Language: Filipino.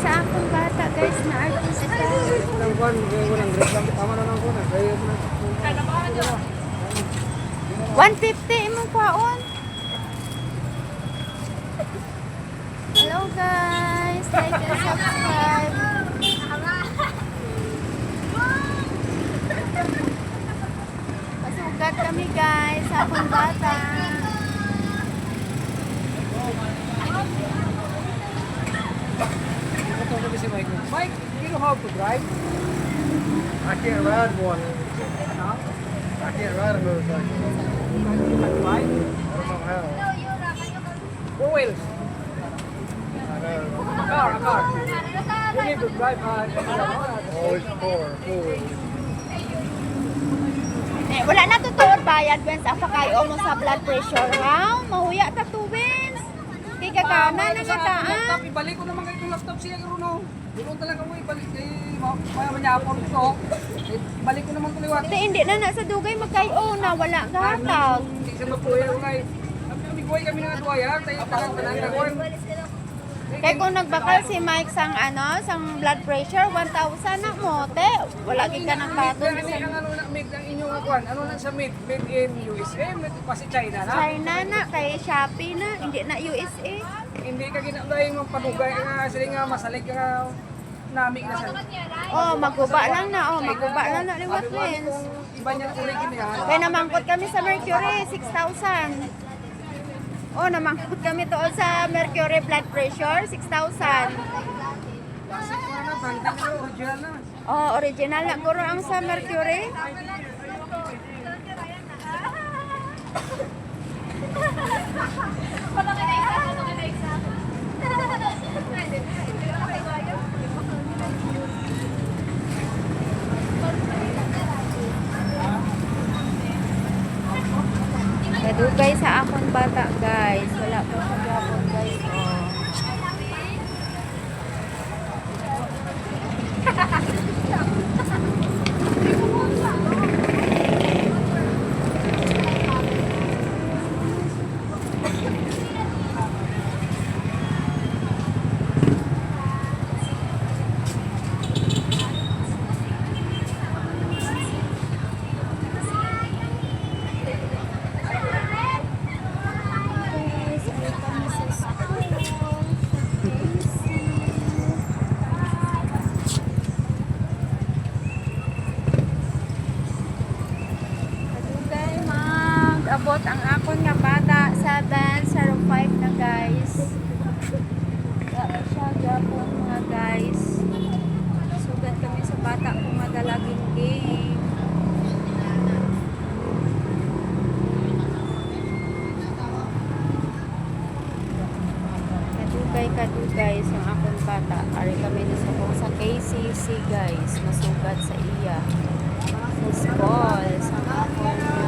sa akong bata guys na artista. Walang kwan, walang grade lang. Tama na lang ko na. Mo na. 150 imong kwaon. Hello guys, like and subscribe. Pasugat kami guys sa akong bata. Ito ko si Mike. Mike, you know how to drive? I can't ride one. No? I can't ride a motorcycle. You can drive? I don't know how. Four wheels. I know. A car, a car. You need to drive uh, Always four, four. Eh, wala na to to bayad Vince apa kayo mo sa blood pressure ha? Mahuya ta Vince. Kay kakana na nga ta laptop, ibalik ko naman kayo itong laptop siya Runo. Doon talaga mo ibalik kay Maya Manyapon ko. Ibalik ko naman kuliwat. Hindi, hindi na na sa dugay magkayo na wala gatag. Hindi siya mapuya kay. Kami kuhay kami nga duwaya, tayo tagang tanan ka kuhay. Kaya kung nagbakal si Mike sang ano, sang blood pressure, 1,000 na mo, te. Wala gid ka ng baton. Ano ang ano na made ng inyong kuan? Ano na sa made? Made in USA, made pa si China na. China na, kay Shopee na, hindi na USA. Hindi ka ginagay mong panugay nga sila nga masalig nga nami na sa. Oh, maguba lang na, oh, maguba lang na liwat lens. Iba niya kulig niya. Kaya namangkot kami sa Mercury, 6,000. Oh, namangkot kami doon sa Mercury blood pressure, 6,000. Basic na na, banding na, original na. Oh, original na guro ang sa Mercury. Kadugay sa akong bata, guys. Wala po sa Japon, guys. Oh. Guys, ay kami sa school. Kadugay mag-abot ang akon nga bata sa dance sa room 5 na guys. Wala siya gapon mga guys. Sugat kami sa bata kung madalaging game. Kadugay kadugay sa akong bata. Ari kami na sa kung sa KCC guys. Masugat sa iya. Sa school. Sa akong